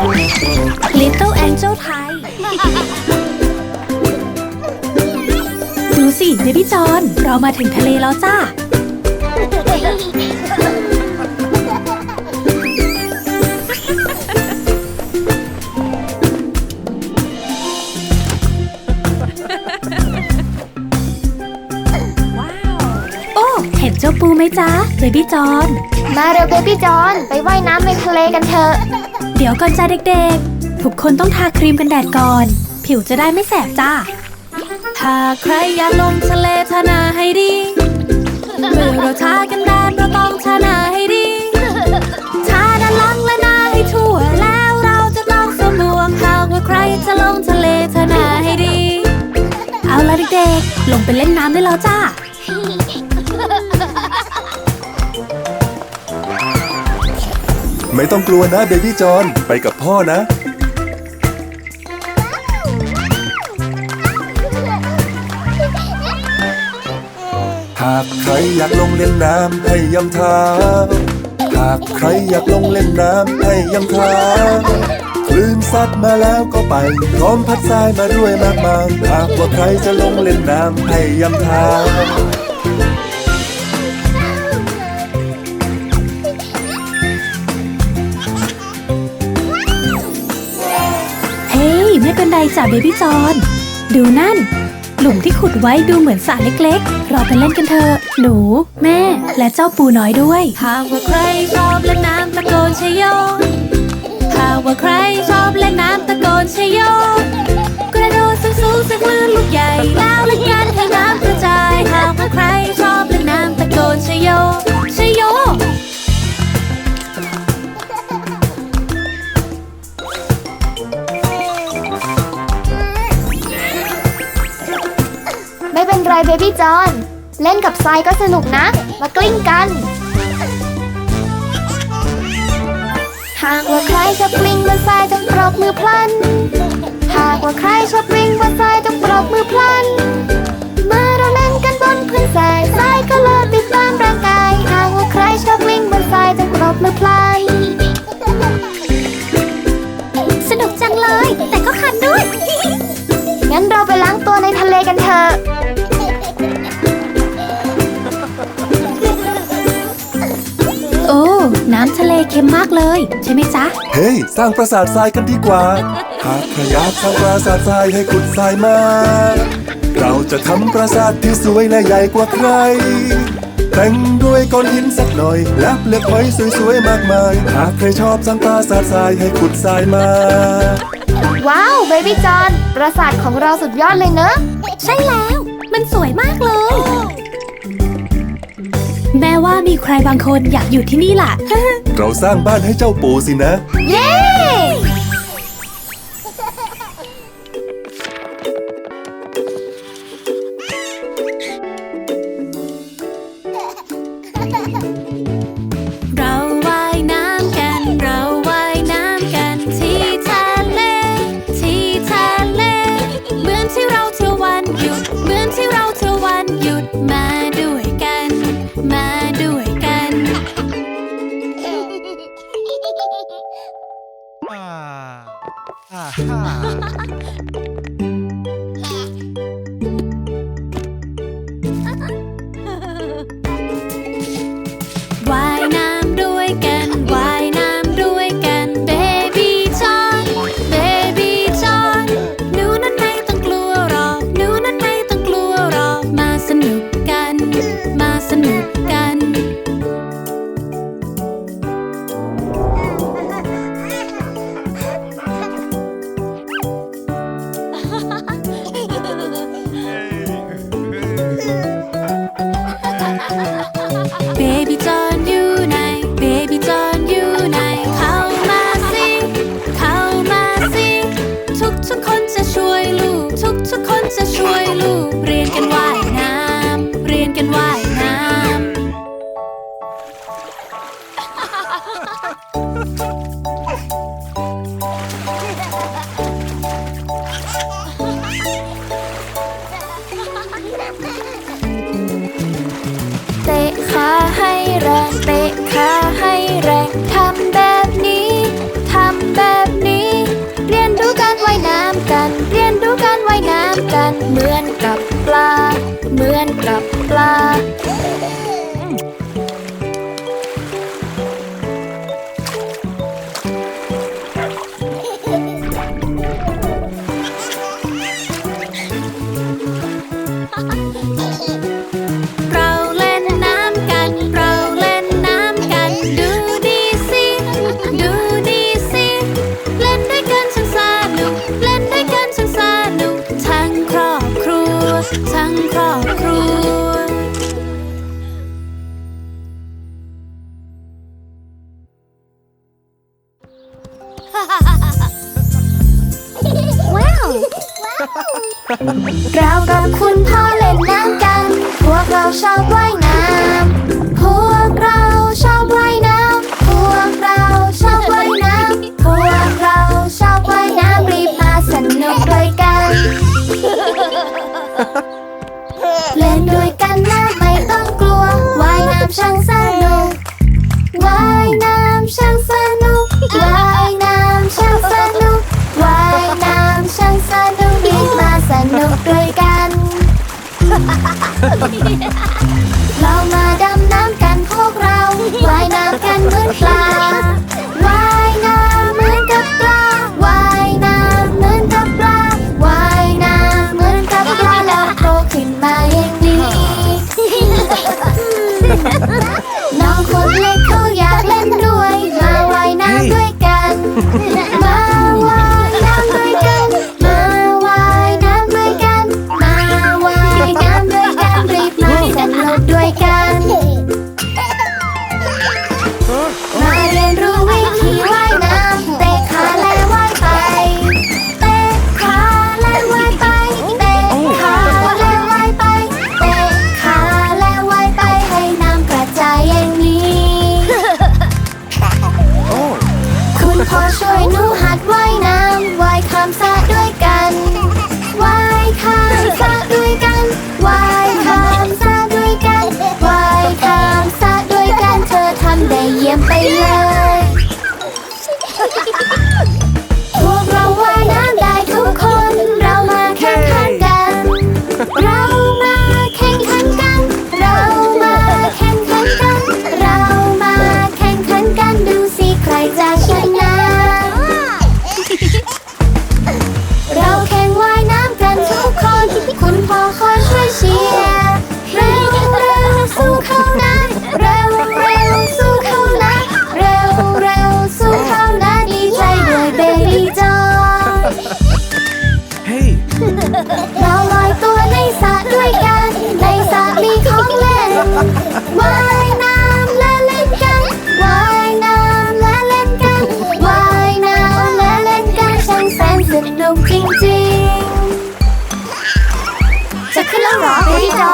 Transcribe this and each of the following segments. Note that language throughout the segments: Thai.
Little Angel ไทย ดูสิเบบี้จอน เรามาถึงทะเลแล้วจ้า เห็นเจ้าปูไหมจ๊ะเบบี้จอน มาเร็วเบบี้จอนไปว่ายน้ำในทะเลกันเถอะ เดี๋ยวก่อนจ้าเด็กๆ ทุกคนต้องทาครีมกันแดดก่อน ผิวจะได้ไม่แสบจ้า ถ้าใครอยากลงทะเลทาหนาให้ดี เมื่อเราทากันแดดเราต้องทาหนาให้ดีทาด้านหลังและหน้าให้ทั่ว แล้วเราจะต้องสวมหมวกหากว่าใครจะลงทะเลทาหนาให้ดี เอาละเด็กๆ ลงไปเล่นน้ำได้แล้วจ้า ไม่ต้องกลัวนะเบบี้จอนไปกับพ่อนะ หากใครอยากลงเล่นน้ำให้ยำเท้า หากใครอยากลงเล่นน้ำให้ยำเท้าคลื่นซัดมาแล้วก็ไป พร้อมพัดทรายมาด้วยมากมายหากว่าใครจะลงเล่นน้ำให้ยำเท้า ไรจ้ะเบบี้จอนดูนั่น หลุมที่ขุดไว้ดูเหมือนสระเล็กๆ เราไปเล่นกันเถอะหนู แม่ และเจ้าปูน้อยด้วย หากว่าใครชอบเล่นน้ำตะโกนชยโยหากว่าใครชอบเล่นน้ำตะโกนชยโยกระโดดสูงๆสักคลื่นลูกใหญ่แล้ว เป็นไรเบบี้จอน เล่นกับทรายก็สนุกนะ มากลิ้งกัน หากว่าใครชอบกลิ้งบนทรายจงปรบมือพลัน หากว่าใครชอบกลิ้งบนทรายจงปรบมือพลัน เมื่อเราเล่นกันบนพื้นทรายทรายก็เลิศติดตามร่างกาย หากว่าใครชอบกลิ้งบนทรายจงปรบมือพลัน สนุกจังเลย แต่ก็คันด้วย งั้นเราไปล้างตัวในทะเลกันเถอะ โอ้ น้ำทะเลเค็มมากเลย ใช่ไหมจ๊ะ เฮ้ย สร้างปราสาททรายกันดีกว่า หากใครอยากสร้างปราสาททรายให้ขุดทรายมา เราจะทำปราสาทที่สวยและใหญ่กว่าใคร แต่งด้วยก้อนหินสักหน่อย และเปลือกหอยสวยๆมากมาย หากใครชอบสร้างปราสาททรายให้ขุดทรายมา ว้าวเบบี้จอนปราสาทของเราสุดยอดเลยเนอะ ใช่แล้ว มันสวยมากเลย แม่ว่ามีใครบางคนอยากอยู่ที่นี่ล่ะ เราสร้างบ้านให้เจ้าปูสินะ เย้ 哈哈。 กันเหมือนกับปลา เหมือนกับปลา ได้เยี่ยมไปเลย ในสระมีขอเล่นว่ายน้ำและเล่นกันว่ายน้ำและเล่นกันว่ายน้ำและเล่นกันช่าแสนสนุกจริงๆ จะขึ้นแล้วหรอพี่จอ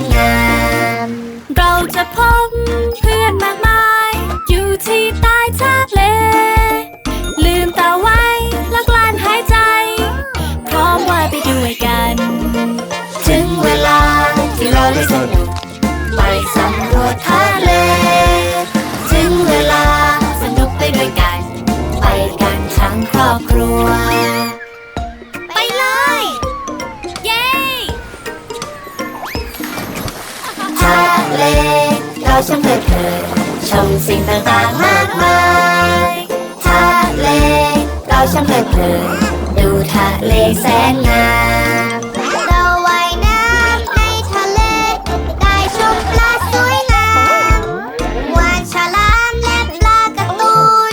นงาม เราจะพบเพื่อนมากมาย อยู่ที่ใต้ทะเล ลืมตาไว้แล้วกลั้นหายใจ พร้อมว่ายไปด้วยกัน ถึงเวลาที่เราได้สนุก ไปสำรวจทะเล ชมเพลิดเพลินชมสิ่งต่างๆมากมายทะเลเราชมเพลิดเพลินดูทะเลแสนงามเรว่ายน้ำในทะเล ได้ชมปลาสวยงามวานฉลามและปลากร์ตูน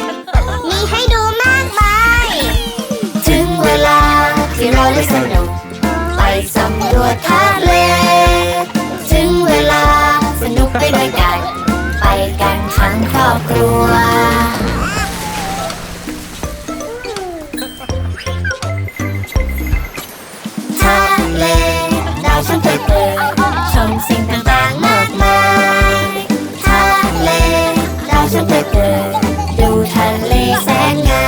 มีให้ดูมากมาย ถึงเวลาที่เราได้สนุกไปสำรวจทะเล กลัว ทะเลดาวฉันเตยเปิชมสิ่งต่างๆมากมายทะเลดาวฉันเตยเปิดดูทะเลแสนงา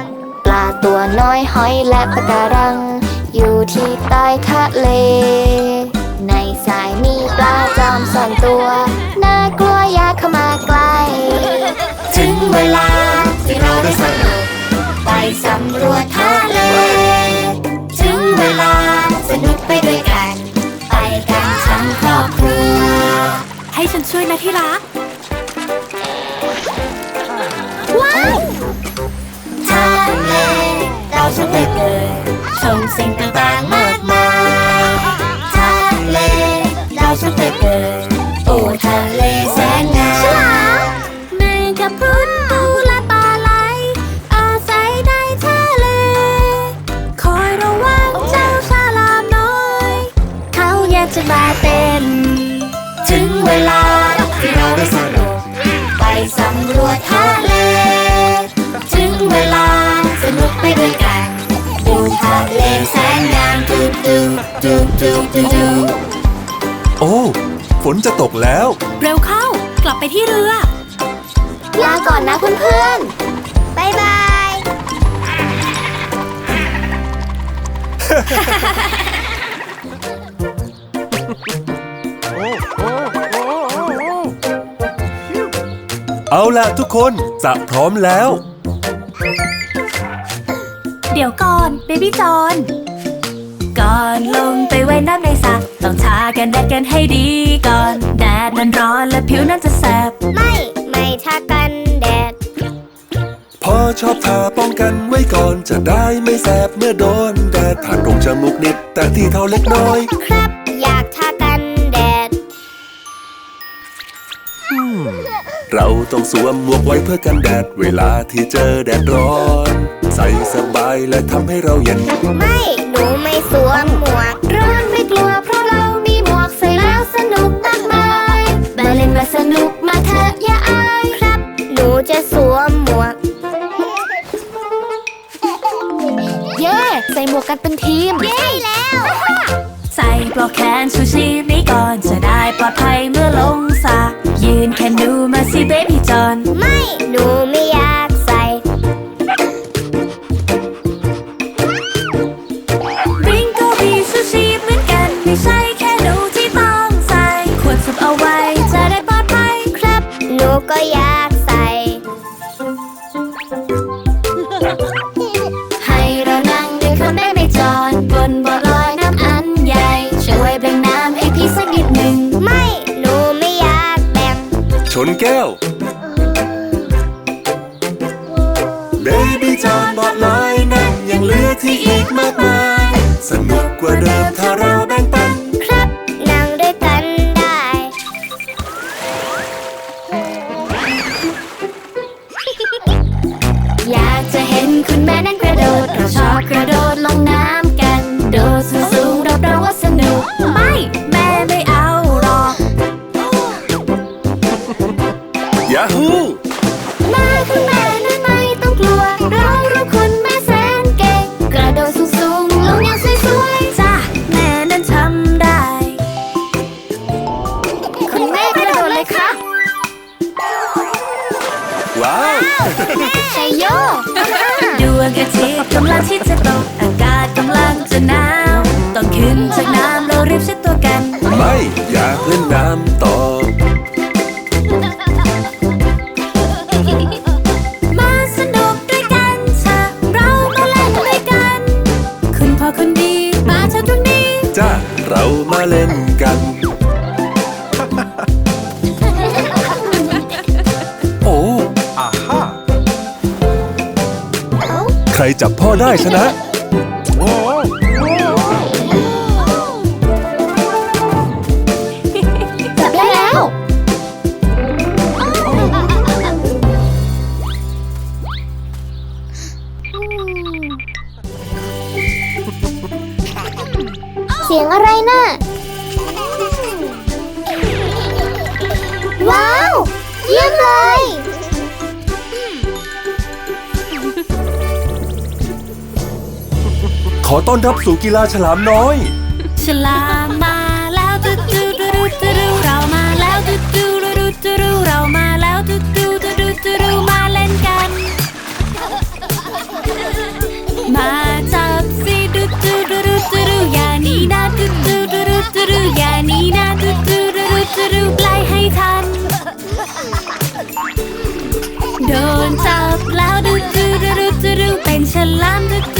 ม ปลาตัวน้อยหอยและปะการัง อยู่ที่ใต้ทะเล ในสายมีปลาจอมสองตัว ได้สนุกไปสำรวจทะเล ถึงเวลาสนุกไปด้วยกัน ไปกันทั้งครอบครัว ให้ฉันช่วยนะที่รัก ว้าวทะเลเราช่างไปเลยชมสิ่งต่างๆ น ถึงเวลาที่เราได้สนุกไปสำรวจทะเล ถึงเวลาสนุกไปด้วยกันดูทะเลแสนงามดูดูดูดูดูดูโอ้ฝนจะตกแล้ว เร็วเข้ากลับไปที่เรือ ลาก่อนนะเพื่อนๆบ๊ายบาย เอาละทุกคนจะพร้อมแล้ว เดี๋ยวก่อนเบบี้จอนก่อนลงไปไว้น้ำในสระต้องทากันแดดกันให้ดีก่อน แดดนั้นร้อนและผิวนั้นจะแสบ ไม่ ไม่ทากันแดดพอชอบทาป้องกันไว้ก่อนจะได้ไม่แสบเมื่อโดนแดดผ่านตรงจมูกนิด แต่ที่เท่าเล็กน้อย ครับ เราต้องสวมหมวกไว้เพื่อกันแดด เวลาที่เจอแดดร้อน ใส่สบายและทำให้เราเย็น ไม่ หนูไม่สวมหมวก ร้อนไม่กลัวเพราะเรามีหมวกใส่แล้วสนุกมากมายมาเล่นมาสนุกมาเถอะอย่าอายครับ หนูจะสวมหมวก เย้ ใส่หมวกกันเป็นทีม เย้แล้ว ใส่ปลอกแขนชูชีพนี้ก่อนจะได้ปลอดภัยเมื่อลงสระยืนแค่ดู มาสิเบบี้จอนไม่ หนู ชนแก้ว เบบี้จอนบอกลอยนั่นยังเหลือที่อีกมากมาย สนุกกว่าเดิมถ้าเราแบ่ จับพ่อได้ชนะ จับได้แล้ว เสียงอะไรน่ะ ว้าว เยี่ยมเลย อต้อนรับสู่กีฬาฉลามน้อย ฉลามมาแล้วดูดูดูดูดูดเรามาแล้วดูดูดูดูดูดเรามาแล้วดูดูดูดูดูดมาเล่นกัน มาจับสิดูดูดูดูดูดอย่านี้นะดูดูดูดูดูดอย่านี้นะดูดูดูดูดูดไล่ให้ทัน โดนจับแล้วดูดูดูดูดูดเป็นฉลามด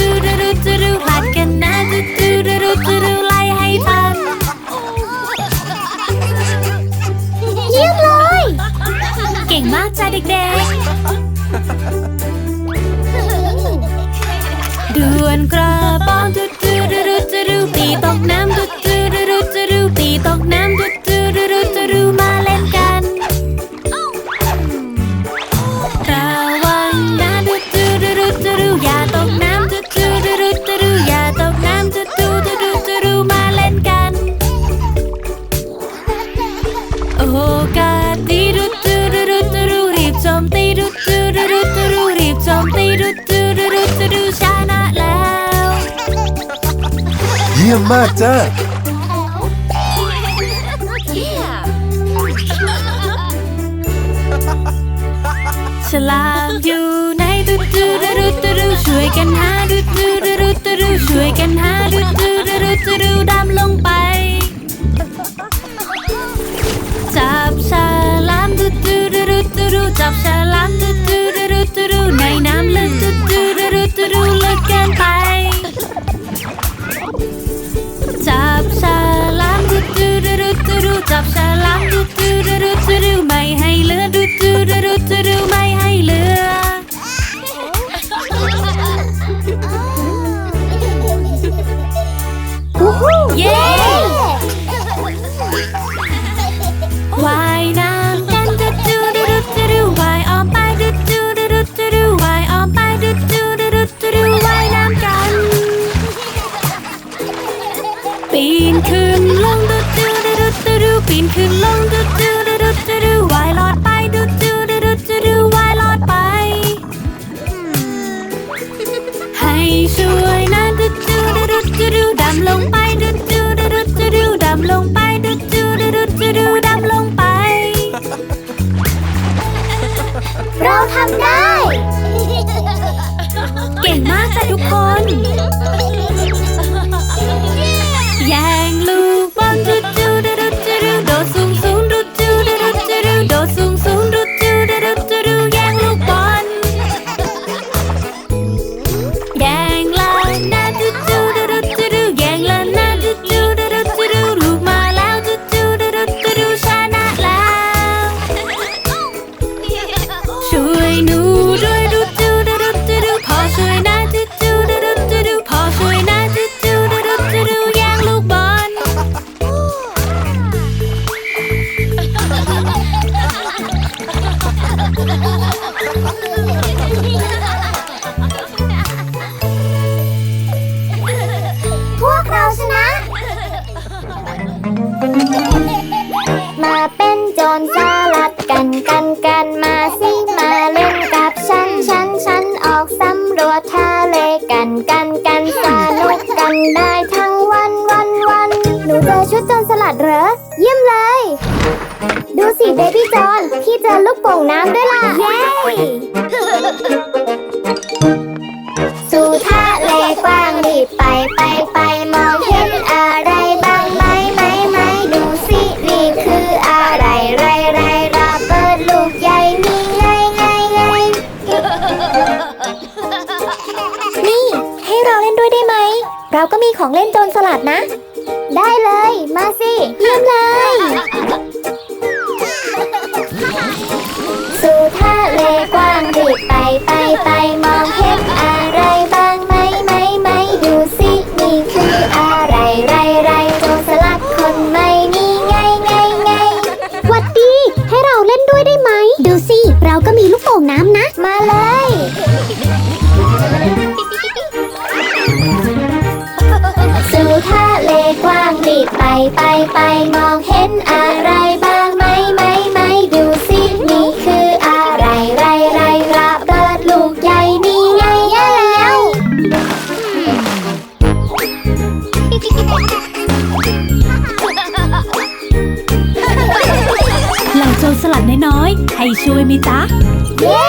ี่ยมมากจ้าฉลามอยู่ในดูดูดูดูดูดูช่วยกันหาดูดูดูดูดูดูช่วยกันหาดูดูดูดูดูดูดำลงไป จับฉลามดูดูดูดูดูดูจับฉลามดูดูดูดูดูในน้ำลึกดูดูดูดูดูลึกเกินไป จับฉลามดูดูดูดูดูไม่ให้เลือดดูดูดูดูดูไม่ ขึ้นลงดูดูดูดูดูดูว่ายลอดไปดูดูดูดูดูดูว่ายลอดไป ให้ช่วยนะดูดูดูดูดูดูดำลงไปดูดูดูดูดูดูดำลงไปดูดูดูดูดูดูดำลงไป เราทำได้ เก่งมากจ้ะทุกคน ของเล่นโจรสลัดนะ ได้เลย มาสิ เยี่ยมเลย ไปไปมองเห็นอะไรบ้างไหมไหมไหมดูสินี่คืออะไรไรไรระเบิดลูกใหญ่นี่ไงยะแล้วเหล่าโจรสลัดน้อยๆให้ช่วยไหมจ๊ะ เย้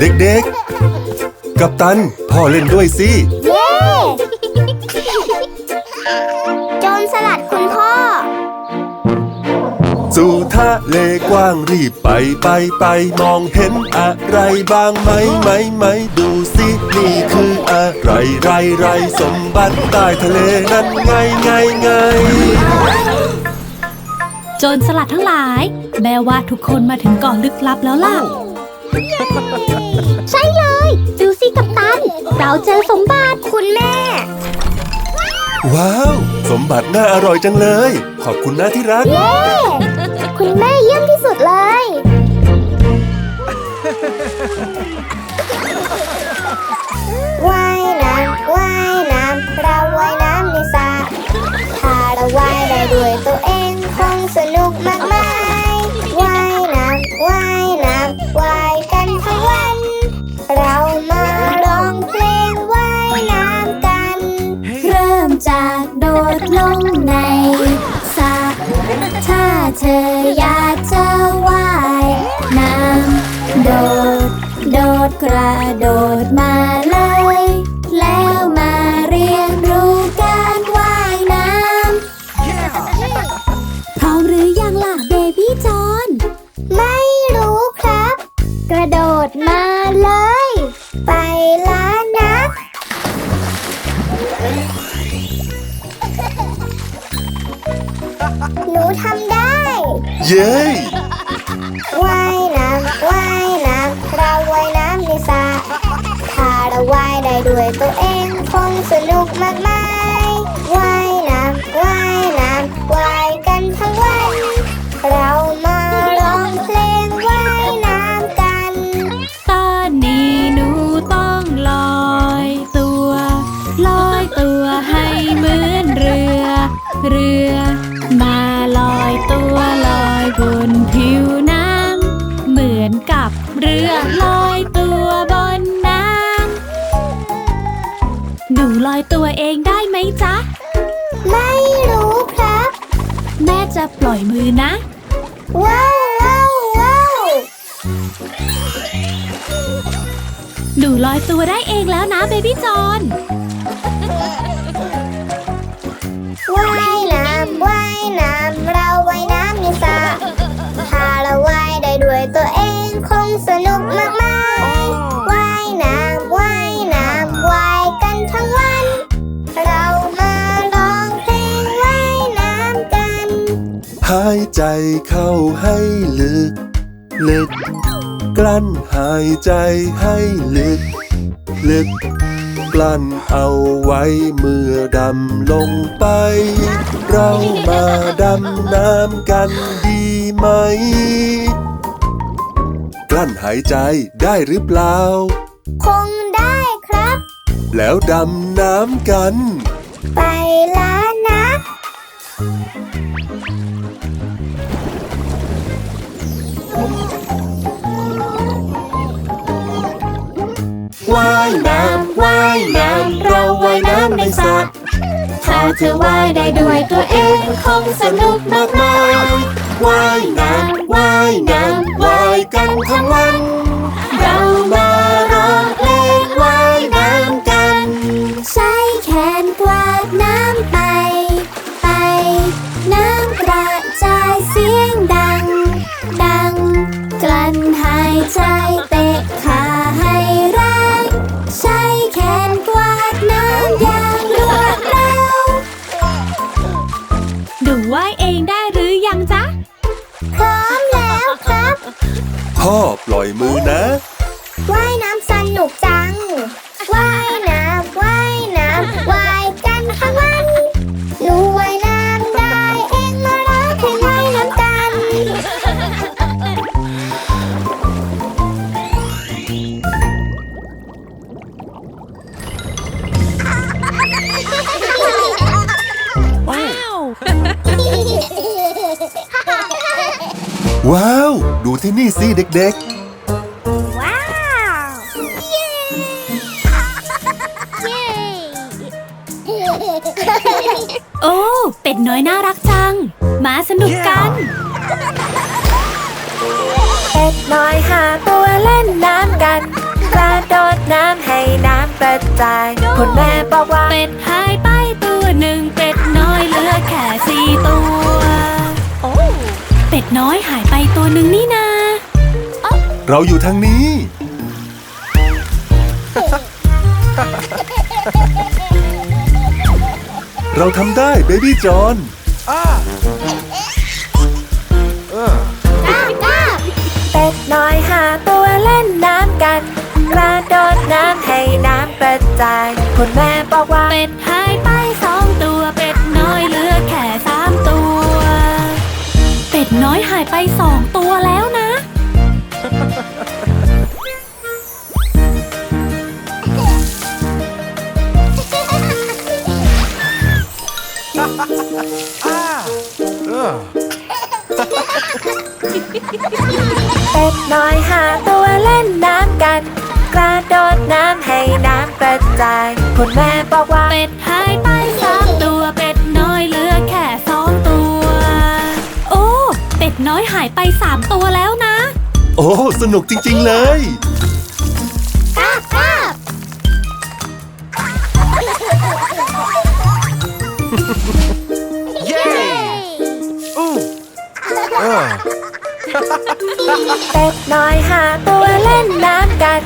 เด็กๆ กับตัน พ่อเล่นด้วยสิ เย้โจรสลัดคุณพ่อ สู่ทะเลกว้างรีบไปไปไปมองเห็นอะไรบ้างไหมไหมไหมดูสินี่คืออะไรไรไรสมบัติใต้ทะเลนั้นไงไงไงโจรสลัดทั้งหลาย แม่ว่าทุกคนมาถึงเกาะลึกลับแล้วล่ะ ใช่เลย ดูสิกับตัน เราเจอสมบัติคุณแม่ ว้าว สมบัติน่าอร่อยจังเลย ขอบคุณนะที่รัก เย้ คุณแม่เยี่ยมที่สุดเลย อยากจะว่ายน้ำโดด โดดกระโดดมา เย้ว่ายน้ำว่ายน้ำเราว่ายน้ำในสระถ้าเราว่ายได้ด้วยตัวเองคงสนุกมากๆ ล่อยมือนะ ว้าวว้าวว้าวหนูลอยตัวได้เองแล้วนะเบบี้จอนายใจเข้าให้ลึก ลึก กลั้นหายใจให้ลึก ลึก กลั้นเอาไว้เมื่อดำลงไป เรามาดำน้ำกันดีไหม กลั้นหายใจได้หรือเปล่า คงได้ครับ แล้วดำน้ำกัน ไปแล้วนะ ว่ายน้ำว่ายน้ำเราว่ายน้ำในสระถ้าเธอว่ายได้ด้วยตัวเองคงสนุกมากมายว่ายน้ำว่ายน้ำว่ายกันทั้งวัน เรามาร้องเพลงว่ายน้ำกัน ใจเตะขาให้แรง ใช้แขนกวาดน้ำอย่างรวดเร็วหนูว่ายเองได้หรือยังจ๊ะ พร้อมแล้วครับ พ่อปล่อยมือนะ ว่ายน้ำ ว้าว ดูที่นี่สิเด็กว้าว เย้ เย้ โอ้ เป็ดน้อยน่ารักจัง มาสนุกกัน เป็ดน้อยหาตัวเล่นน้ำกัน กระโดดน้ำให้น้ำกระจายคุณแม่บอกว่า เป็ดหายไปตัวหนึ่งเป็ดน้อยเหลือแค่สี่ตัวโอ้ เป็ดน้อยหายไปตัวหนึ่งนี่นาเราอยู่ทางนี้ เราทำได้เบบี้จอน Ah. Uh. เป็ดน้อยหาตัวเล่นน้ำกันกระโดดน้ำให้น้ำกระจายคุณแม่บอกว่าเป็ด เป็ดน้อยหาตัวเล่นน้ำกัน กระโดดน้ำให้น้ำกระจาย คุณแม่บอกว่าเป็ดหายไปสามตัวเป็ดน้อยเหลือแค่สองตัว โอ้ เป็ดน้อยหายไปสามตัวแล้วนะ โอ้ สนุกจริง ๆ เลย เป็ดน้อยหาตัวเล่นน้ำกัน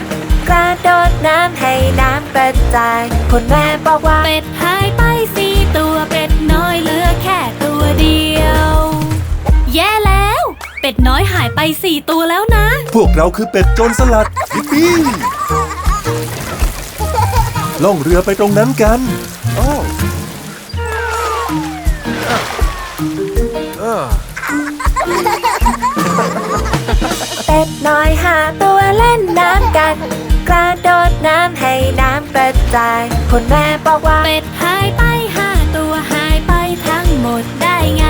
กระโดดน้ำให้น้ำกระจายคุณแม่บอกว่าเป็ดหายไปสี่ตัวเป็ดน้อยเหลือแค่ตัวเดียว แย่แล้ว เป็ดน้อยหายไปสี่ตัวแล้วนะ พวกเราคือเป็ดโจรสลัดยิปปี้ล่องเรือไปตรงนั้นกัน Oh. Uh. เป็ดน้อยหาตัวเล่นน้ำกัน กระโดดน้ำให้น้ำกระจายคุณแม่บอกว่าเป็ดหายไปห้าตัวหายไปทั้งหมดได้ไง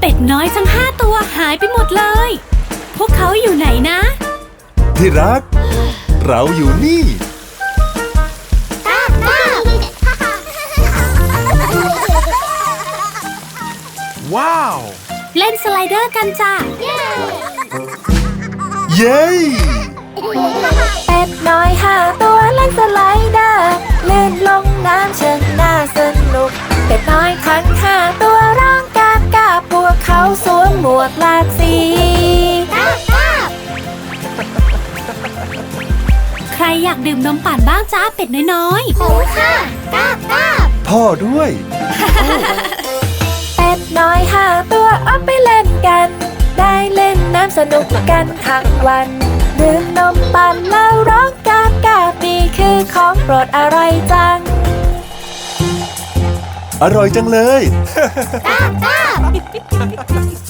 เป็ดน้อยทั้งห้าตัวหายไปหมดเลย พวกเขาอยู่ไหนนะ ที่รัก เราอยู่นี่กราบกราบ Wow. เล่นสไลเดอร์กันจ้ะ เย้เป็ดน้อยหาตัวเล่นสไลเดอร์ลื่นลงน้ำเชิงน่าสนุก เป็ดน้อยทั้งห้าตัวร้องกากาพวกเขาสวมหมวกหลากสีกราบกราบใครอยากดื่มนมปั่นบ้างจ้าเป็ดน้อยหมูค่ะกราบกราบพ่อด้วย เป็ดน้อยหาตัวออกไปเล่นกัน ได้เล่นน้ำสนุกกันทั้งวันดื่มนมปั่นแล้วร้องกากานี่คือของโปรดอร่อยจัง อร่อยจังเลยกาบกาบ